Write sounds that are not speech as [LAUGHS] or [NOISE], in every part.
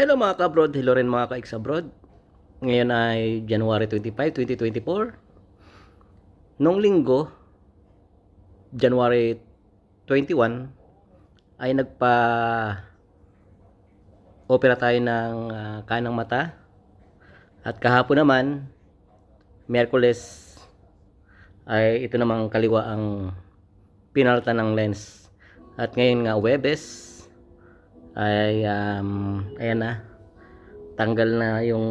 Hello mga ka-abroad, hello rin mga ka-ex abroad. Ngayon ay January 25, 2024. Noong linggo, January 21, ay nagpa opera tayo ng ah, kanang mata. At kahapon naman, Miyerkules, ay ito namang kaliwa ang pinalta ng lens. At ngayon nga, Webes, ay um, ayan na. Tanggal na yung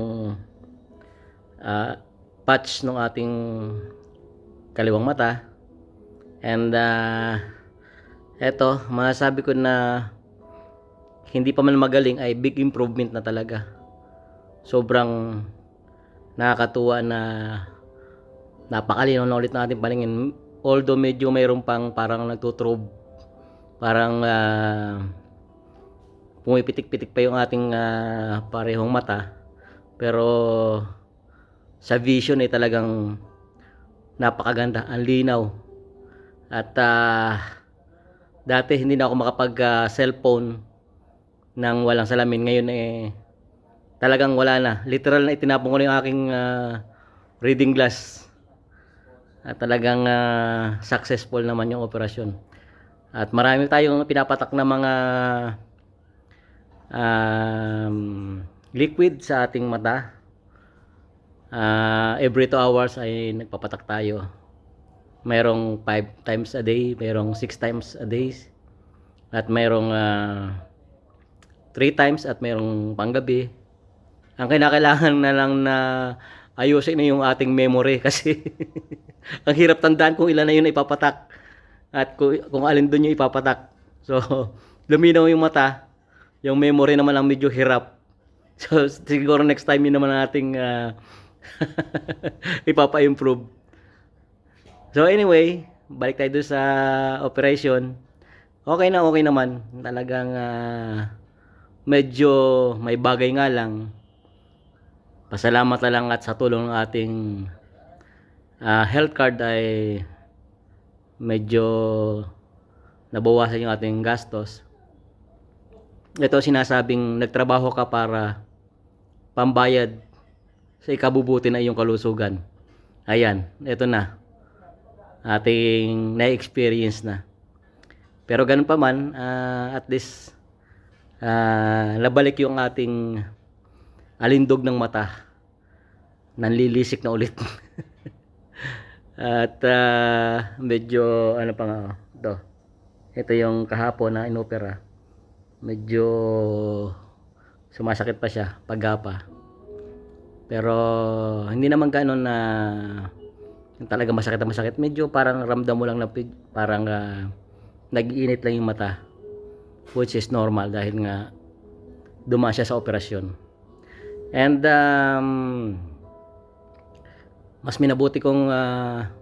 ah, patch ng ating kaliwang mata. And uh, eto masasabi ko na hindi pa man magaling ay big improvement na talaga. Sobrang nakakatuwa na napakalinaw na ulit ng ating paningin. Although medyo mayroon pang parang nagtutrobe parang ah, pumipitik-pitik pa yung ating ah, parehong mata. Pero sa vision ay talagang napakaganda ang linaw. At ah, dati hindi na ako makapag ah, cellphone nang walang salamin. Ngayon eh talagang wala na. Literal na itinapon ko na yung aking ah, reading glass. At talagang ah, successful naman yung operasyon. At marami tayong pinapatak na mga um, liquid sa ating mata. Ah, every 2 hours ay nagpapatak tayo. Mayroong 5 times a day, mayroong 6 times a day, at mayroong 3 times at mayroong panggabi. Ang kinakailangan na lang na ayusin na yung ating memory [LAUGHS] kasi ang hirap tandaan kung ilan na yun ipapatak at kung, kung alin doon yung ipapatak. So, [LAUGHS] luminaw yung mata, yung memory naman ang medyo hirap. [LAUGHS] So, siguro next time yun naman ating ah, [LAUGHS] ipapa-improve. So, anyway, balik tayo doon sa operation. Okay na, okay naman. Talagang ah, medyo may bagay nga lang. Pasalamat na lang at sa tulong ng ating ah, health card ay medyo nabawasan yung ating gastos ito sinasabing nagtrabaho ka para pambayad sa ikabubuti na iyong kalusugan. Ayan, ito na. Ating na-experience na. Pero ganun pa man, ah, at least ah, nabalik yung ating alindog ng mata. Nanlilisik na ulit. [LAUGHS] at ah, medyo ano pa nga, oh, ito. Ito yung kahapon na inopera medyo sumasakit pa siya paggapa pero hindi naman gano'n na talaga masakit na masakit. Medyo parang ramdam mo lang na parang ah, nag-iinit lang yung mata which is normal dahil nga dumaan siya sa operasyon. And um, mas minabuti kong ah,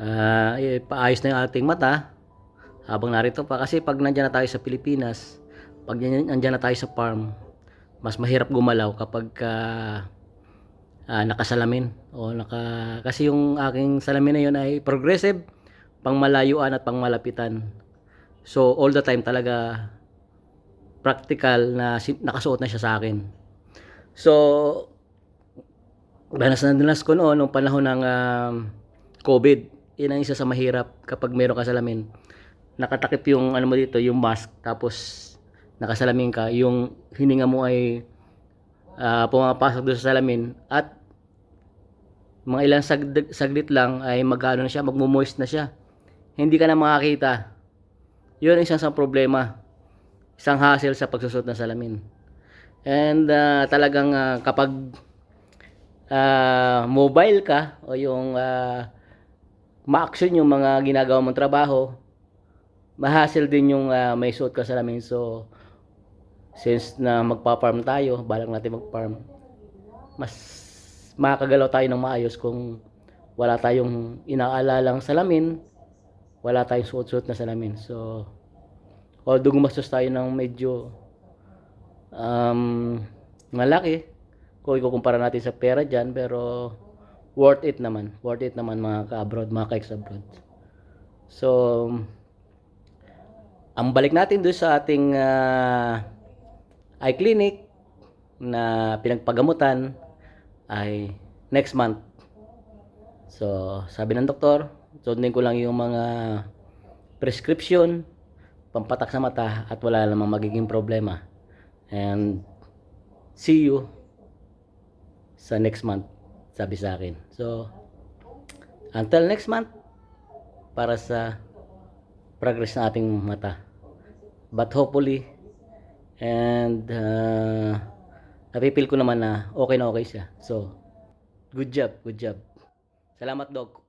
ah, ipaayos na yung ating mata habang narito pa kasi pag nandiyan na tayo sa Pilipinas pag nandiyan na tayo sa farm mas mahirap gumalaw kapag ah, ah, nakasalamin o naka kasi yung aking salamin na yun ay progressive pang malayuan at pang malapitan so all the time talaga practical na nakasuot na siya sa akin. So danas na danas ko noon nung panahon ng um, COVID yun ang isa sa mahirap kapag meron ka salamin nakatakip yung ano mo dito, yung mask, tapos nakasalamin ka, yung hininga mo ay ah, pumapasok doon sa salamin at mga ilang sagd- saglit lang ay magano na siya, magmo-moist na siya. Hindi ka na makakita. Yun ang isang sa problema. Isang hassle sa pagsusot ng salamin. And ah, talagang ah, kapag ah, mobile ka o yung ah, ma-action yung mga ginagawa mong trabaho, mahassle din yung ah, may suot ka salamin. So, since na magpa-farm tayo, balak natin mag-farm, mas makakagalaw tayo ng maayos kung wala tayong inaalalang salamin, wala tayong suot-suot na salamin. So, although gumastos tayo ng medyo um, malaki, kung ikukumpara natin sa pera dyan, pero worth it naman. Worth it naman mga ka-abroad, mga ka-ex-abroad. So, ang balik natin doon sa ating ah, eye clinic na pinagpagamutan ay next month. So, sabi ng doktor, sundin ko lang yung mga prescription, pampatak sa mata at wala namang magiging problema. And see you sa next month, sabi sa akin. So, until next month, para sa progress ng ating mata. But hopefully, and uh, napipil ko naman na okay na okay siya. So, good job, good job. Salamat, Doc.